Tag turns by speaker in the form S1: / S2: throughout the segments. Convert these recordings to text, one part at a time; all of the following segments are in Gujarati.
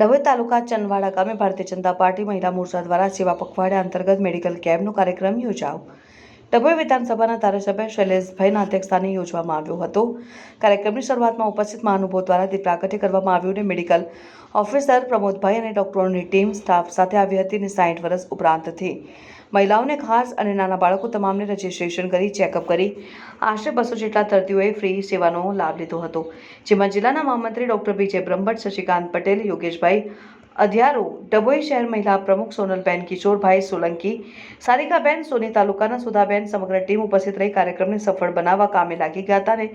S1: ડભોઈ તાલુકા ચંદવાડા ગામે ભારતીય જનતા પાર્ટી મહિલા મોરચા દ્વારા સેવા પખવાડિયા અંતર્ગત મેડિકલ કેમ્પનો કાર્યક્રમ યોજાયો. ડભોઈ વિધાનસભાના ધારાસભ્ય શૈલેષભાઈના અધ્યક્ષસ્થાને યોજવામાં આવ્યો હતો. કાર્યક્રમની શરૂઆતમાં ઉપસ્થિત મહાનુભાવો દ્વારા દીપ પ્રાગટ્ય કરવામાં આવ્યું અને મેડિકલ ઓફિસર પ્રમોદભાઈ અને ડોક્ટરોની ટીમ સ્ટાફ સાથે આવી હતી અને સાઠ વર્ષ ઉપરાંતથી મહિલાઓને ખાસ અને નાના બાળકો તમામને રજીસ્ટ્રેશન કરી, ચેકઅપ કરી, આશરે બસો જેટલા દર્દીઓએ ફ્રી સેવાનો લાભ લીધો હતો. જેમાં જિલ્લાના મહામંત્રી ડોક્ટર વિજય બ્રહ્મભટ્ટ, શશિકાંત પટેલ, યોગેશભાઈ અધિયારો, ડભોઈ શહેર મહિલા પ્રમુખ સોનલબેન કિશોરભાઈ સોલંકી, સારિકાબેન સોની તાલુકાના સુધાબેન સમગ્ર ટીમ ઉપસ્થિત રહી કાર્યક્રમને સફળ બનાવવા કામે લાગી ગયા હતા અને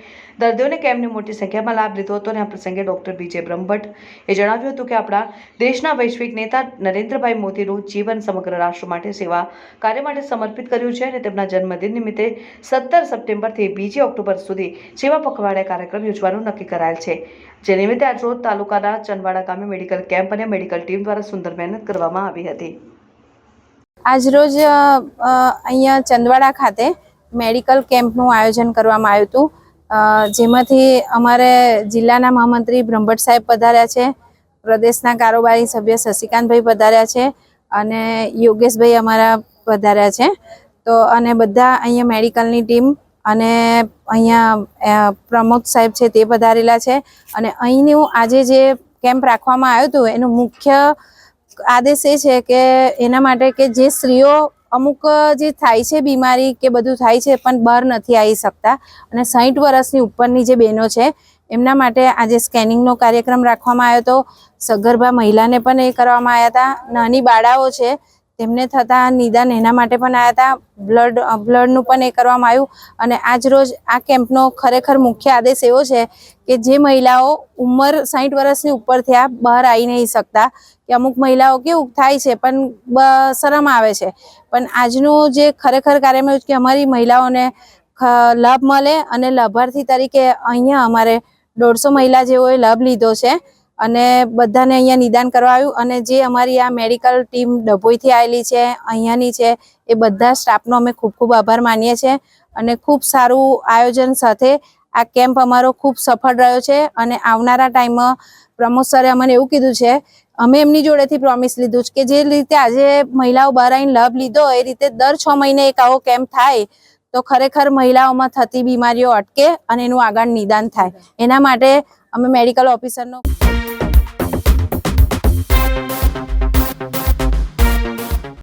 S1: દર્દીઓને કેમની મોટી સંખ્યામાં લાભ લીધો હતો અને આ પ્રસંગે ડોક્ટર બીજે બ્રહ્મભટ્ટ એ જણાવ્યું હતું કે આપણા દેશના વૈશ્વિક નેતા નરેન્દ્રભાઈ મોદીનું જીવન સમગ્ર રાષ્ટ્ર માટે સેવા કાર્ય માટે સમર્પિત કર્યું છે અને તેમના જન્મદિન નિમિત્તે સત્તર સપ્ટેમ્બરથી બીજી ઓક્ટોબર સુધી સેવા પખવાડિયા કાર્યક્રમ યોજવાનું નક્કી કરાયેલ છે. જે નિમિત્તે આજરોજ તાલુકાના ચંદવાડા ગામે મેડિકલ કેમ્પ અને મેડિકલ ટીમ દ્વારા સુંદર મહેનત કરવામાં આવી હતી.
S2: આજરોજ અહીંયા ચંદવાડા ખાતે મેડિકલ કેમ્પનું આયોજન કરવામાં આવ્યું હતું. જેમાંથી અમારે જિલ્લાના મહામંત્રી બ્રહ્મભટ્ટ સાહેબ પધાર્યા છે, પ્રદેશના કારોબારી સભ્ય શશિકાંતભાઈ પધાર્યા છે અને યોગેશભાઈ અમારા પધાર્યા છે. તો અને બધા અહીંયા મેડિકલની ટીમ અને અહીંયા પ્રમોદ સાહેબ છે તે પધારેલા છે. અને અહીંનું આજે જે કેમ્પ રાખવામાં આવ્યો હતો, એનું મુખ્ય આદેશ એ છે કે એના માટે કે જે સ્ત્રીઓ અમુક જે થાય છે બીમારી કે બધું થાય છે, પણ બહાર નથી આવી શકતા. અને સાહીઠ વર્ષની ઉપરની જે બહેનો છે, એમના માટે આજે સ્કેનિંગનો કાર્યક્રમ રાખવામાં આવ્યો હતો. સગર્ભા મહિલાને પણ એ કરવામાં આવ્યા હતા. નાની બાળાઓ છે તેમને થતા નિદાન એના માટે પણ આવ્યા હતા બ્લડ બ્લડનું પણ એ કરવામાં આવ્યું. અને આજ રોજ આ કેમ્પનો ખરેખર મુખ્ય આદેશ એવો છે કે જે મહિલાઓ ઉંમર સાહીઠ વર્ષની ઉપર થયા બહાર આવી નહીં શકતા. કે અમુક મહિલાઓ કેવું થાય છે, પણ શરમ આવે છે. પણ આજનું જે ખરેખર કાર્યમાં કે અમારી મહિલાઓને લાભ મળે અને લાભાર્થી તરીકે અહીંયા અમારે દોઢસો મહિલા જેઓએ લાભ લીધો છે. અને બધાને અહીંયા નિદાન કરવા આવ્યું. અને જે અમારી આ મેડિકલ ટીમ ડભોઈથી આવેલી છે, અહીંયાની છે, એ બધા સ્ટાફનો અમે ખૂબ ખૂબ આભાર માનીએ છીએ. અને ખૂબ સારું આયોજન સાથે આ કેમ્પ અમારો ખૂબ સફળ રહ્યો છે. અને આવનારા ટાઈમમાં પ્રમોદ સરે અમને એવું કીધું છે, અમે એમની જોડેથી પ્રોમિસ લીધું છે કે જે રીતે આજે મહિલાઓ બહાર આવીને લાભ લીધો, એ રીતે દર છ મહિને એક આવો કેમ્પ થાય તો ખરેખર મહિલાઓમાં થતી બીમારીઓ અટકે અને એનું આગળ નિદાન થાય. એના માટે અમે મેડિકલ ઓફિસરનો